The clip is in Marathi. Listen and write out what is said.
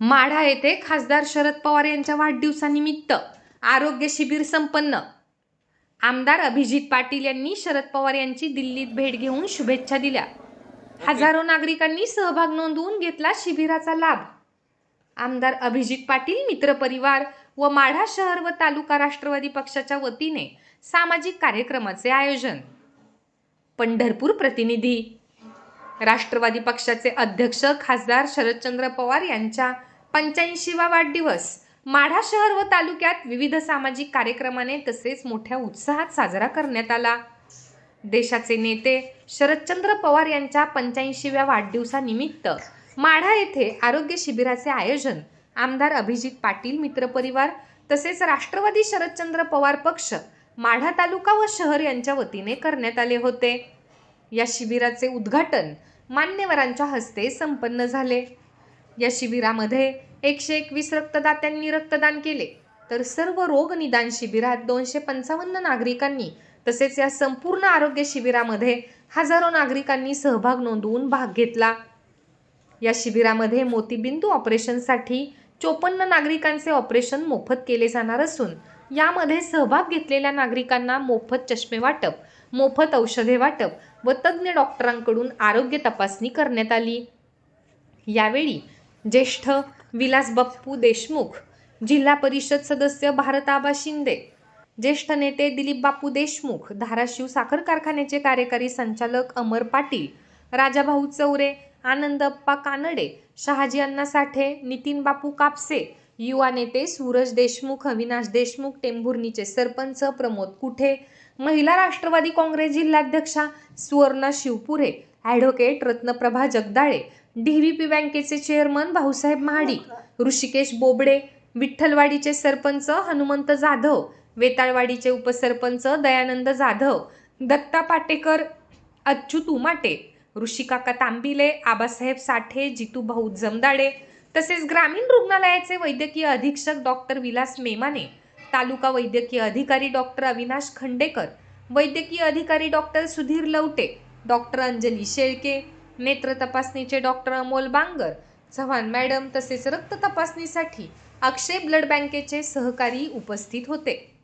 माढा येथे खासदार शरद पवार यांच्या वाढदिवसानिमित्त आरोग्य शिबिर संपन्न. आमदार अभिजित पाटील यांनी शरद पवार यांची दिल्लीत भेट घेऊन शुभेच्छा दिल्या. हजारो नागरिकांनी सहभाग नोंदवून घेतला शिबिराचा लाभ. आमदार अभिजित पाटील मित्रपरिवार व माढा शहर व तालुका राष्ट्रवादी पक्षाच्या वतीने सामाजिक कार्यक्रमाचे आयोजन. पंढरपूर प्रतिनिधी. राष्ट्रवादी पक्षाचे अध्यक्ष खासदार शरदचंद्र पवार यांच्या पंच्याऐंशीवा वाढदिवस. माढा शहर व तालुक्यात विविध सामाजिक कार्यक्रमाने तसेच मोठ्या उत्साहात साजरा करण्यात आला. देशाचे नेते शरदचंद्र पवार यांच्या पंच्याऐंशीव्या वाढदिवसानिमित्त माढा येथे आरोग्य शिबिराचे आयोजन आमदार अभिजित पाटील मित्रपरिवार तसेच राष्ट्रवादी शरदचंद्र पवार पक्ष माढा तालुका व शहर यांच्या वतीने करण्यात आले होते. या शिबिराचे उद्घाटन मान्यवरांच्या हस्ते संपन्न झाले. या शिबिरामध्ये एकशे एकवीस रक्तदात्यांनी रक्तदान केले. तर सर्व रोग निदान शिबिरात दोनशे पंचावन्न नागरिकांनी तसेच या संपूर्ण आरोग्य शिबिरामध्ये हजारो नागरिकांनी सहभाग नोंदवून भाग घेतला. या शिबिरामध्ये मोतीबिंदू ऑपरेशनसाठी चोपन्न नागरिकांचे ऑपरेशन मोफत केले जाणार असून यामध्ये सहभाग घेतलेल्या नागरिकांना मोफत चष्मे वाटप मोफत औषधे वाटप व तज्ज्ञ डॉक्टरांकडून आरोग्य तपासणी करण्यात आली. यावेळी ज्येष्ठ विलास बप्पू देशमुख जिल्हा परिषद सदस्य भारताबा शिंदे ज्येष्ठ नेते दिलीप बापू देशमुख धाराशिव साखर कारखान्याचे कार्यकारी संचालक अमर पाटील राजाभाऊ चौरे आनंदप्पा कानडे शहाजी अण्णा साठे नितीन बापू कापसे युवा नेते सूरज देशमुख अविनाश देशमुख टेंभुर्णीचे सरपंच प्रमोद कुठे महिला Rashtrawadi Congress जिल्हाध्यक्षा Suvarna Shivpure advocate Ratnaprabha Jagdale D V P बँकेचे चेअरमन भाऊसाहेब महाडिक ऋषिकेश बोबडे विठ्ठलवाडीचे सरपंच हनुमंत जाधव वेताळवाडीचे उपसरपंच दयानंद जाधव दत्ता पाटेकर अच्युत उमाटे ऋषिकाका तांबिले आबासाहेब साठे जितूभाऊ जमदाडे तसेच ग्रामीण रुग्णालयाचे वैद्यकीय अधीक्षक डॉक्टर विलास मेमाने तालुका वैद्यकीय अधिकारी डॉक्टर अविनाश खंडेकर वैद्यकीय अधिकारी डॉक्टर सुधीर लवटे डॉक्टर अंजली शेळके नेत्र तपासणीचे डॉक्टर अमोल बांगर चव्हाण मॅडम तसेच रक्त तपासणीसाठी अक्षय ब्लड बँकेचे सहकारी उपस्थित होते.